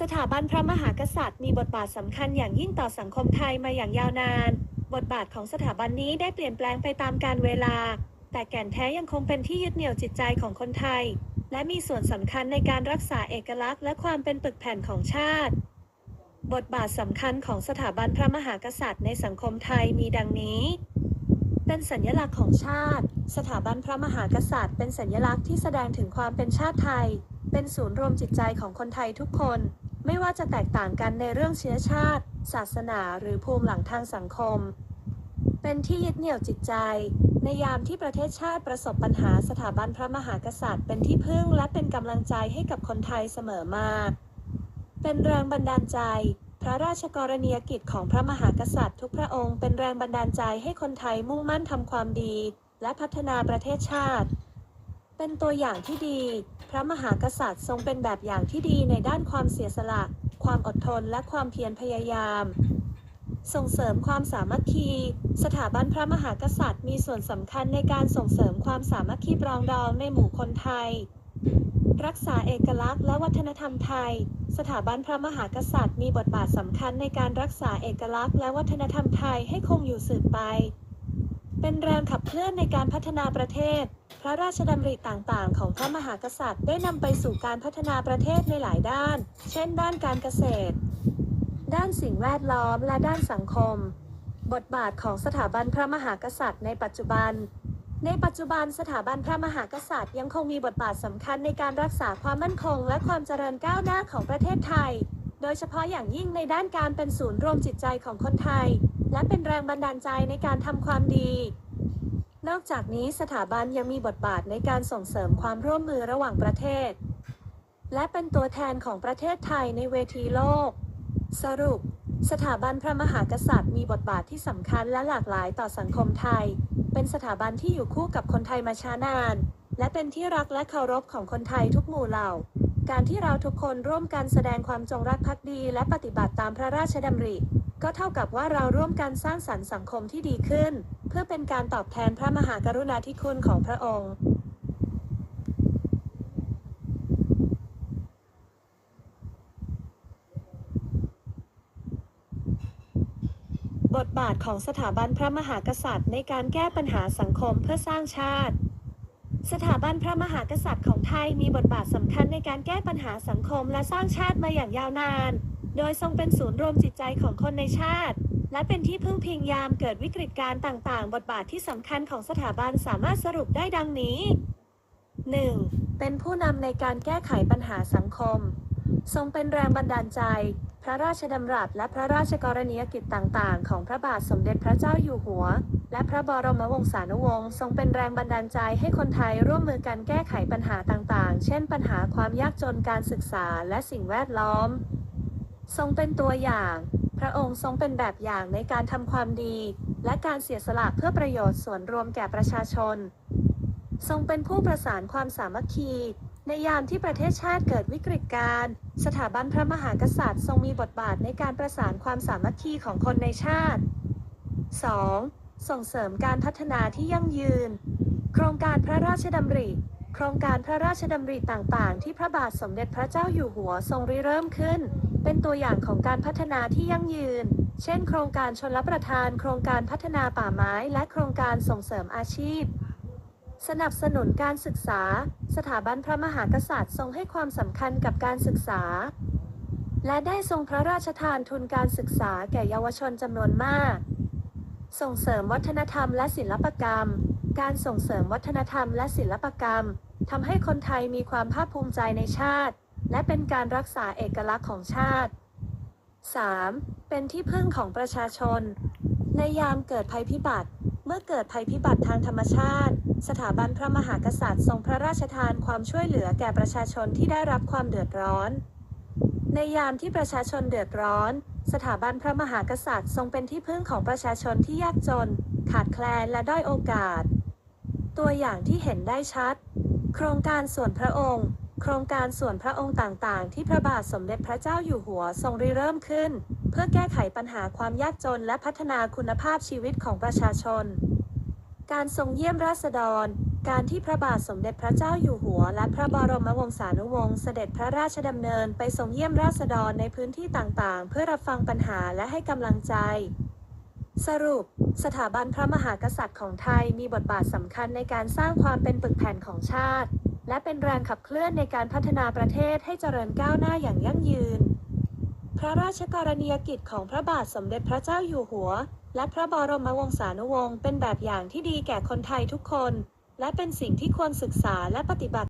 สถาบันพระมหากษัตริย์มีบทบาทสำคัญอย่างยิ่งต่อสังคมไทยมาอย่างยาวนาน บทบาทของสถาบันนี้ได้เปลี่ยนแปลงไปตามกาลเวลา แต่แก่นแท้ยังคงเป็นที่ยึดเหนี่ยวจิตใจของคนไทย และมีส่วนสำคัญในการรักษาเอกลักษณ์และความเป็นปึกแผ่นของชาติ บทบาทสำคัญของสถาบันพระมหากษัตริย์ในสังคมไทยมีดังนี้ เป็นสัญลักษณ์ของชาติ สถาบันพระมหากษัตริย์ เป็นสัญลักษณ์ที่แสดงถึงความเป็นชาติไทย เป็นศูนย์รวมจิตใจของคนไทยทุกคน ไม่ว่าจะแตกต่างกันในเรื่องเชื้อชาติ ศาสนาหรือภูมิหลังทางสังคม เป็นที่ยึดเหนี่ยวจิตใจ ในยามที่ประเทศชาติประสบปัญหาสถาบันพระมหากษัตริย์ เป็นที่พึ่งและเป็นกำลังใจให้กับคนไทยเสมอมา เป็นแรงบันดาลใจ พระราชกรณียกิจของพระมหากษัตริย์ ทุกพระองค์เป็นแรงบันดาลใจให้คนไทยมุ่งมั่นทำความดี และพัฒนาประเทศชาติ เป็นตัวอย่างที่ดี พระมหากษัตริย์ทรงเป็นแบบอย่างที่ดีในด้านความเสียสละ ความอดทนและความเพียรพยายาม ส่งเสริมความสามัคคี สถาบันพระมหากษัตริย์มีส่วนสำคัญในการส่งเสริมความสามัคคีปรองดองในหมู่คนไทย รักษาเอกลักษณ์และวัฒนธรรมไทย สถาบันพระมหากษัตริย์มีบทบาทสำคัญในการรักษาเอกลักษณ์และวัฒนธรรมไทยให้คงอยู่สืบไป เป็นแรงขับเคลื่อนในการพัฒนาประเทศ พระราชดำริต่างๆ ของพระมหากษัตริย์ได้นำไปสู่การพัฒนาประเทศในหลายด้าน เช่น ด้านการเกษตร ด้านสิ่งแวดล้อมและด้านสังคม บทบาทของสถาบันพระมหากษัตริย์ในปัจจุบัน ในปัจจุบันสถาบันพระมหากษัตริย์ยังคงมีบทบาทสำคัญในการรักษาความมั่นคง และความเจริญก้าวหน้าของประเทศไทย โดยเฉพาะอย่างยิ่งในด้านการเป็นศูนย์รวมจิตใจของคนไทย และเป็นแรงบันดาลใจในการทำความดี นอกจากนี้สถาบันยังมีบทบาทในการส่งเสริมความร่วมมือระหว่างประเทศ และเป็นตัวแทนของประเทศไทยในเวทีโลก สรุป สถาบันพระมหากษัตริย์มีบทบาทที่สำคัญและหลากหลายต่อสังคมไทย เป็นสถาบันที่อยู่คู่กับคนไทยมาช้านาน และเป็นที่รักและเคารพของคนไทยทุกหมู่เหล่าการที่เราทุกคนร่วมกันแสดงความจงรักภักดีและปฏิบัติตามพระราชดำริ ก็เท่ากับว่าเราร่วมกันสร้างสรรค์สังคมที่ดีขึ้น เพื่อเป็นการตอบแทนพระมหากรุณาธิคุณของพระองค์บทบาทของสถาบันพระมหากษัตริย์ในการแก้ปัญหาสังคมเพื่อสร้างชาติ สถาบันพระมหากษัตริย์ของไทยมีบทบาทสำคัญในการแก้ปัญหาสังคมและสร้างชาติมาอย่างยาวนาน โดยทรงเป็นศูนย์รวมจิตใจของคนในชาติ และเป็นที่พึ่งพิงยามเกิดวิกฤตการณ์ต่างๆ บทบาทที่สำคัญของสถาบันสามารถสรุปได้ดังนี้ 1. เป็นผู้นำในการแก้ไขปัญหาสังคม ทรงเป็นแรงบันดาลใจ พระราชดำรัสและพระราชกรณียกิจต่างๆ ของพระบาทสมเด็จพระเจ้าอยู่หัว และพระบรมวงศานุวงศ์ทรงเป็นแรงบันดาลใจให้คนไทยร่วมมือกันแก้ไขปัญหาต่างๆ เช่น ปัญหาความยากจนการศึกษาและสิ่งแวดล้อม ทรงเป็นตัวอย่าง พระองค์ทรงเป็นแบบอย่างในการทำความดี และการเสียสละเพื่อประโยชน์ส่วนรวมแก่ประชาชน ทรงเป็นผู้ประสานความสามัคคี ในยามที่ประเทศชาติเกิดวิกฤตการณ์สถาบันพระมหากษัตริย์ ทรงมีบทบาทในการประสานความสามัคคีของคนในชาติ 2. ส่งเสริมการพัฒนาที่ยั่งยืน โครงการพระราชดำริโครงการพระราชดำริต่างๆ ที่พระบาทสมเด็จพระเจ้าอยู่หัวทรงริเริ่มขึ้น เป็นตัวอย่างของการพัฒนาที่ยั่งยืน เช่น โครงการชนรับประทาน โครงการพัฒนาป่าไม้ และโครงการส่งเสริมอาชีพ สนับสนุนการศึกษา สถาบันพระมหากษัตริย์ทรงให้ความสำคัญกับการศึกษา และได้ทรงพระราชทานทุนการศึกษาแก่เยาวชนจำนวนมาก ส่งเสริมวัฒนธรรมและศิลปกรรม การส่งเสริมวัฒนธรรมและศิลปกรรมทำให้คนไทยมีความภาคภูมิใจในชาติ และเป็นการรักษาเอกลักษณ์ของชาติ 3. เป็นที่พึ่งของประชาชน ในยามเกิดภัยพิบัติ เมื่อเกิดภัยพิบัติทางธรรมชาติ สถาบันพระมหากษัตริย์ทรงพระราชทานความช่วยเหลือแก่ประชาชนที่ได้รับความเดือดร้อน ในยามที่ประชาชนเดือดร้อน สถาบันพระมหากษัตริย์ทรงเป็นที่พึ่งของประชาชนที่ยากจน ขาดแคลนและด้อยโอกาส ตัวอย่างที่เห็นได้ชัด โครงการส่วนพระองค์ โครงการส่วนพระองค์ต่างๆ ที่พระบาทสมเด็จพระเจ้าอยู่หัวทรงริเริ่มขึ้น เพื่อแก้ไขปัญหาความยากจนและพัฒนาคุณภาพชีวิตของประชาชน การทรงเยี่ยมราษฎร การที่พระบาทสมเด็จพระเจ้าอยู่หัว และพระบรมวงศานุวงศ์เสด็จพระราชดำเนินไปทรงเยี่ยมราษฎรในพื้นที่ต่างๆ เพื่อรับฟังปัญหาและให้กำลังใจสรุป สถาบันพระมหากษัตริย์ของไทยมีบทบาทสำคัญในการสร้างความเป็นปึกแผ่นของชาติ และเป็นแรงขับเคลื่อนในการพัฒนาประเทศให้เจริญก้าวหน้าอย่างยั่งยืน พระราชกรณียกิจของพระบาทสมเด็จพระเจ้าอยู่หัว และพระบรมวงศานุวงศ์เป็นแบบอย่างที่ดีแก่คนไทยทุกคน และเป็นสิ่งที่ควรศึกษาและปฏิบัติ